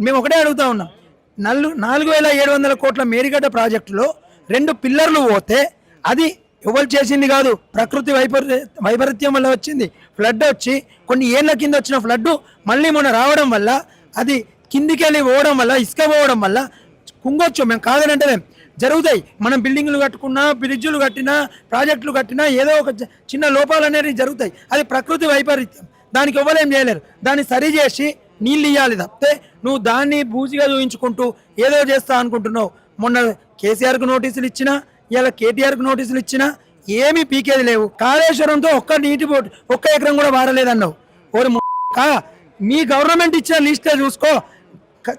మేము ఒకటే అడుగుతా ఉన్నాం. నల్లు నాలుగు వేల ఏడు వందల కోట్ల మేరిగడ్డ ప్రాజెక్టులో రెండు పిల్లర్లు పోతే అది ఎవరు చేసింది కాదు. ప్రకృతి వైపరీ వైపరీత్యం వల్ల వచ్చింది. ఫ్లడ్ వచ్చి కొన్ని ఏళ్ళ కింద వచ్చిన ఫ్లడ్ మళ్ళీ మొన్న రావడం వల్ల అది కిందికి వెళ్ళి పోవడం వల్ల ఇసుక పోవడం వల్ల కుంగొచ్చు. మేము కాదనంటే మేము జరుగుతాయి. మనం బిల్డింగ్లు కట్టుకున్నా బ్రిడ్జులు కట్టినా ప్రాజెక్టులు కట్టినా ఏదో ఒక చిన్న లోపాలు అనేవి జరుగుతాయి. అది ప్రకృతి వైపరీత్యం. దానికి ఇవ్వలేం చేయలేరు. దాన్ని సరిచేసి నీళ్ళు ఇవ్వాలి తప్పితే నువ్వు దాన్ని బూజిగా చూపించుకుంటూ ఏదో చేస్తా అనుకుంటున్నావు. మొన్న కేసీఆర్కు నోటీసులు ఇచ్చినా ఇలా కేటీఆర్కు నోటీసులు ఇచ్చినా ఏమీ పీకేది లేవు. కాళేశ్వరంతో ఒక్క నీటి బోట్ ఒక్క ఎకరం కూడా వారలేదన్నావు. ఓరి మీ గవర్నమెంట్ ఇచ్చిన లిస్టే చూసుకో.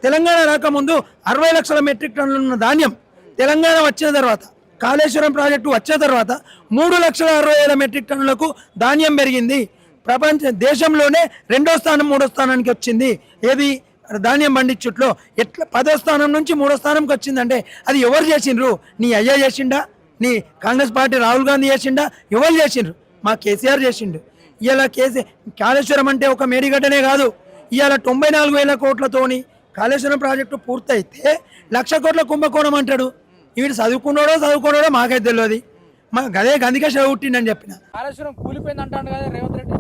తెలంగాణ రాకముందు అరవై లక్షల మెట్రిక్ టన్నులు ఉన్న ధాన్యం తెలంగాణ వచ్చిన తర్వాత కాళేశ్వరం ప్రాజెక్టు వచ్చిన తర్వాత మూడు లక్షల అరవై వేల మెట్రిక్ టన్నులకు ధాన్యం పెరిగింది. ప్రపంచ దేశంలోనే రెండో స్థానం మూడో స్థానానికి వచ్చింది. ఏది? ధాన్యం పండించుట్లో ఎట్లా పదో స్థానం నుంచి మూడో స్థానంకి వచ్చిందంటే అది ఎవరు చేసిండ్రు? నీ అయ్యా చేసిండా? నీ కాంగ్రెస్ పార్టీ రాహుల్ గాంధీ చేసిండా? ఎవరు చేసిండ్రు? మా కేసీఆర్ చేసిండు. ఇవాళ కేసీ కాళేశ్వరం అంటే ఒక మేడిగడ్డనే కాదు. ఇవాళ తొంభై నాలుగు వేల కోట్లతోని కాళేశ్వరం ప్రాజెక్టు పూర్తయితే లక్ష కోట్ల కుంభకోణం అంటాడు. వీడు చదువుకున్నాడో చదువుకున్నాడో మాకైతే తెలియదు మా గదే గందికే చదువుట్టిండని చెప్పిన. కాళేశ్వరం కూలిపోయింది అంటాడు కదా రేవంత్ రెడ్డి.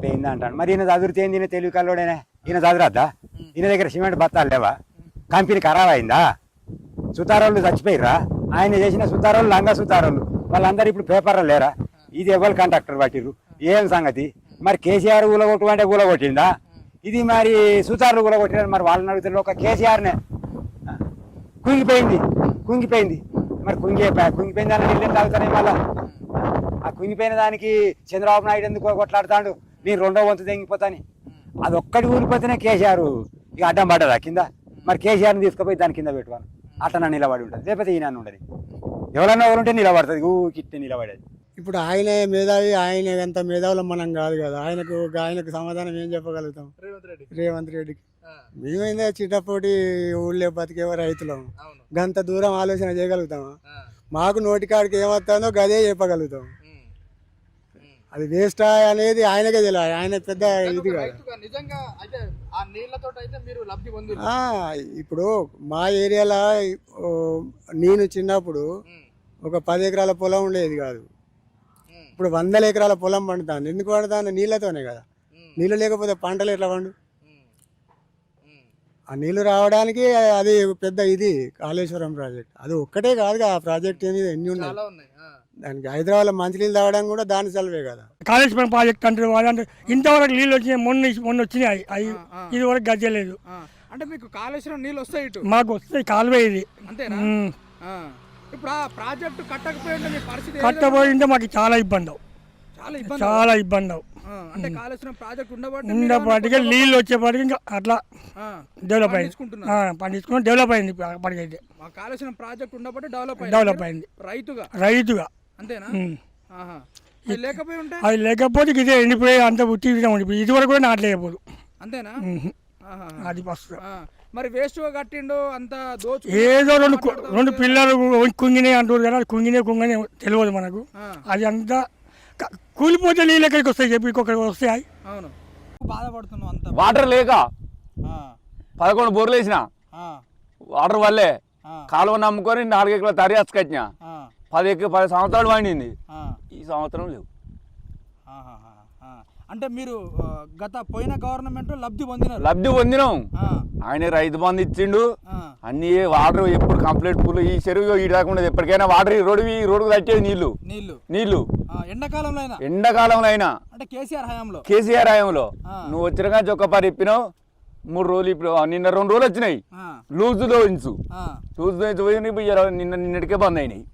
కూలిపోయింది అంటాడు. మరి ఈయన చదువుతే ఈయన తెలివి కల్లోడేనే. ఈయన చదువురాద్దా? ఈయన దగ్గర సిమెంట్ బత్తాలు లేవా? కంపెనీ ఖరాబ్ అయిందా? సుతారోళ్ళు చచ్చిపోయిర్రా? ఆయన చేసిన సుతారోళ్ళు లంగా సుతారోళ్ళు. వాళ్ళందరూ ఇప్పుడు పేపర్లో లేరా? ఇది ఎవరు కాంట్రాక్టర్ పట్టిర్రు? ఏం సంగతి? మరి కేసీఆర్ ఊలగొట్టు అంటే ఊలగొట్టిందా ఇది మరి సుతారులు ఊలగొట్టినారు మరి వాళ్ళని అడుగుతారు ఒక కేసీఆర్నే. కుంగిపోయింది. కుంగిపోయింది. మరి కుంగి కుంగిపోయింది అని నీళ్ళు తాగుతానే మళ్ళా ఆ కుంగిపోయిన దానికి చంద్రబాబు నాయుడు ఎందుకు కొట్లాడుతాడు? నేను రెండో వంతు తెంగిపోతాని. అది ఒక్కటి ఊరిపోతేనే కేసీఆర్ ఇక అడ్డం పడ్డదా కింద? మరి కేసీఆర్ని తీసుకుపోయి దాని కింద పెట్టుకోను అట్లా నిలబడి ఉంటుంది. లేకపోతే ఈయన ఉండదు. ఎవరన్నా ఎవరుంటే నిలబడుతుంది. ఊకిట్టే నిలబడేది. ఇప్పుడు ఆయనే మేధావి ఆయన ఎంత మేధావులం మనం కాదు కదా. ఆయనకు ఆయనకు సమాధానం ఏం చెప్పగలుగుతాం? రేవంత్ రెడ్డి. రేవంత్ రెడ్డికి. మేమైందే చిట్టపోటి ఊళ్ళో బతికేవో రైతులం. గంత దూరం ఆలోచన చేయగలుగుతామా? ఆ, మాకు నోటికాడికి ఏమొస్తుందో గదే చెప్పగలుగుతాం. అది వేస్ట్ అనేది ఆయనకే తెలియదు ఆయన పెద్ద ఇది కాదు. రైతుగా నిజంగా అయితే ఆ నీళ్ళతో అయితే మీరు లబ్ధి పొంది ఆ, ఇప్పుడు మా ఏరియాలో ఓ, నేను చిన్నప్పుడు ఒక పది ఎకరాల పొలం ఉండేది కాదు. ఇప్పుడు వందల ఎకరాల పొలం పండుతాను ఎందుకు పండుతాను నీళ్ళతోనే కదా. నీళ్ళు లేకపోతే పంటలు ఎట్లా పండు? ఆ నీళ్ళు రావడానికి అది పెద్ద ఇది కాళేశ్వరం ప్రాజెక్ట్. అది ఒక్కటే కాదు ఆ ప్రాజెక్ట్ అనేది ఎన్ని ఉన్నాయి? చాలా ఉన్నాయి ఆ, దానికి హైదరాబాద్లో మంచినీళ్ళు తాగడానికి కూడా దాని సెలవే కదా. కాళేశ్వరం ప్రాజెక్ట్ అంటే వాళ్ళంటే ఇంతవరకు నీళ్ళు వచ్చినాయి మొన్న మొన్న వచ్చినాయి అవి. ఇది వరకు గజ్జలేదు. అంటే మీకు కాళేశ్వరం నీళ్ళు వస్తాయి ఇటు? మాకు వస్తాయి కాలువే ఇది. అంతేనా. ఇప్పుడు ఆ ప్రాజెక్టు కట్టకపోయి ఉంటే మీ పరిస్థితి? కట్టబోయింటే మాకు చాలా ఇబ్బంది. చాలా ఇబ్బంది. అంటే కాళేశ్వరం ప్రాజెక్ట్ ఉండబట్టి ఉండపాటికి నీళ్ళు వచ్చేపాటికి ఇంకా అట్లా డెవలప్ అయింది. పండించుకుంటున్నారు. ఆ, పండించుకుని డెవలప్ అయింది అప్పటికైతే. మా కాళేశ్వరం ప్రాజెక్ట్ ఉండబట్టి డెవలప్ డెవలప్ అయింది. రైతుగా. రైతుగా. అంతేనా. అది లేకపోయి ఉంటే? అది లేకపోతే ఇదే ఎండిపోయి అంత ఉత్తిగా ఉండిపోయి. ఇది వరకు కూడా నాటలేకపోదు అంతేనా. అది ఫస్ట్. మరి వేస్ట్ కట్టిండు అంత దోచు ఏదో రెండు రెండు పిల్లలు కుంగినే అంటారు కదా కుంగినే కుంగనే తెలియదు మనకు. అది అంతా కూలిపోతే నీళ్ళు ఎక్కడికి వస్తాయి? చెప్పి ఇక్కడికి వస్తాయి? అవును. బాధపడుతున్నావు అంత. వాటర్ లేక ఆ, పదకొండు బోర్లు వేసిన. ఆ, వాటర్ వల్లే ఆ, కాలువ నమ్ముకొని నాలుగు ఎకరాల తరి కట్టిన ఆ, పది ఎక పది సంవత్సరాలు పండింది. ఆ, ఈ సంవత్సరం లేవు. అంటే మీరు గత పోయిన గవర్నమెంట్ లబ్ధి పొందినారు. లబ్ధి పొందినాం. ఆయన రైతు బంధు ఇచ్చిండు. అన్ని వాటర్ ఎప్పుడు కంప్లీట్ ఫుల్ ఈ చెరువు ఈ రాకుండా ఎప్పటికైనా వాటర్ ఈ రోడ్డు ఈ రోడ్డుకు తట్టేది నీళ్ళు. నీళ్ళు. నీళ్ళు. ఎండాకాలంలో అయినా? ఎండాకాలంలో అయినా అంటే కేసీఆర్ హయాంలో? కేసీఆర్ హయాంలో. నువ్వు వచ్చినగా చొక్కపారి ఇప్పినావు మూడు రోజులు ఇప్పుడు నిన్న రెండు రోజులు వచ్చినాయి. లూజు దోయించు ఆ, లూజు దోయించు పోయి ఇప్పుడు ఇరవై- నిన్న నిన్నటికే బంద్ అయినాయి.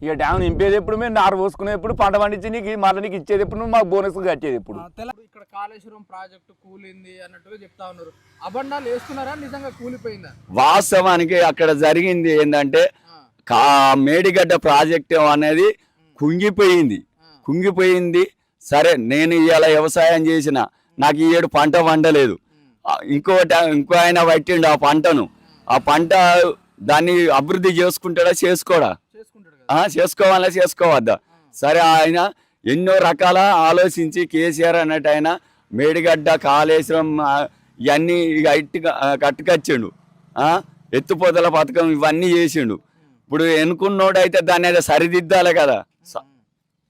ఇక డ్యామ్ నింపేది ఎప్పుడు? మేము నారు పోసుకునేప్పుడు పంట పండించి నీకు మళ్ళీ నీకు ఇచ్చేది ఎప్పుడు? నువ్వు మాకు బోనస్ కట్టేది ఎప్పుడు? ఇక్కడ కాళేశ్వరం ప్రాజెక్టు కూలింది అన్నట్టుగా చెప్తా ఉన్నారు. అబండాలు వేస్తున్నారా? నిజంగా కూలిపోయిందా? వాస్తవానికి అక్కడ జరిగింది ఏంటంటే కా మేడిగడ్డ ప్రాజెక్టు అనేది కుంగిపోయింది. కుంగిపోయింది. సరే నేను ఇవాళ వ్యవసాయం చేసిన నాకు ఈ ఏడు పంట వండలేదు ఆ, ఇంకోటి ఇంకో ఆయన పట్టిండు ఆ పంటను. ఆ పంట దాన్ని అభివృద్ధి చేసుకుంటాడా చేసుకోడా? చేసుకోవాలా చేసుకోవద్దా? సరే ఆయన ఎన్నో రకాల ఆలోచించి కేసీఆర్ అన్నట్టు ఆయన మేడిగడ్డ కాళేశ్వరం ఇవన్నీ ఇక ఇట్టి కట్టుకొచ్చిండు. ఎత్తుపోతల పథకం ఇవన్నీ చేసిండు. ఇప్పుడు ఎన్నుకున్నోడు అయితే దాన్ని అయితే సరిదిద్దాలి కదా.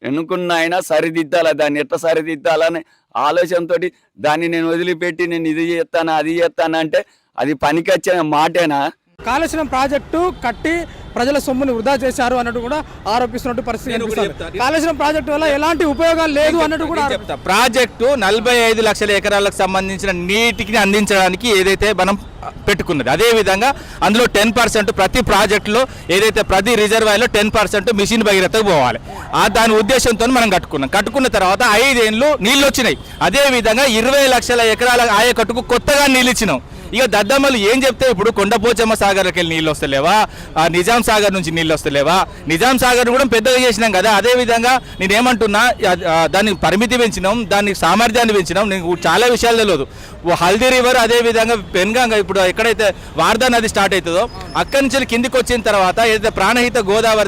ఎన్నుకున్న ఆయన సరిదిద్దాలి దాన్ని ఎట్లా సరిదిద్దాలని ఆలోచనతో దాన్ని నేను వదిలిపెట్టి నేను ఇది చేస్తాను అది చేస్తాను అంటే అది పనికొచ్చిన మాటేనా? కాళేశ్వరం ప్రాజెక్టు కట్టి ప్రజల సొమ్ముని వృధా చేశారు అన్నట్టు కూడా ఆరోపిస్తున్నట్టు పరిస్థితి కాళేశ్వరం ప్రాజెక్టు వల్ల ఎలాంటి ఉపయోగాలు లేదు అన్నట్టు కూడా ప్రాజెక్టు నలభై ఐదు లక్షల ఎకరాలకు సంబంధించిన నీటికి అందించడానికి ఏదైతే మనం పెట్టుకున్నది. అదే విధంగా అందులో టెన్ పర్సెంట్ ప్రతి ప్రాజెక్టులో ఏదైతే ప్రతి రిజర్వాయర్లో టెన్ పర్సెంట్ మిషన్ భగీరథకు పోవాలి. ఆ దాని ఉద్దేశంతో మనం కట్టుకున్నాం. కట్టుకున్న తర్వాత ఐదేళ్ళు నీళ్ళు వచ్చినాయి. అదేవిధంగా ఇరవై లక్షల ఎకరాల ఆయకట్టుకు కొత్తగా నీళ్ళు ఇచ్చినాం. ఇక దద్దమ్మలు ఏం చెప్తే ఇప్పుడు కొండపోచమ్మ సాగర్కి వెళ్ళి నీళ్ళు వస్తలేవా? ఆ నిజాం సాగర్ నుంచి నీళ్ళు వస్తలేవా? నిజాం సాగర్ కూడా పెద్దగా చేసినాం కదా. అదే విధంగా నేనేమంటున్నా దాన్ని పరిమితి పెంచినాం దాన్ని సామర్థ్యాన్ని పెంచినాం. నీకు చాలా విషయాలు తెలియదు. హల్దీ రివర్ అదే విధంగా ఇప్పుడు ఇప్పుడు ఎక్కడైతే వార్దా నది స్టార్ట్ అవుతుందో అక్కడి నుంచి కిందికి వచ్చిన తర్వాత ఏదైతే ప్రాణహిత గోదావరి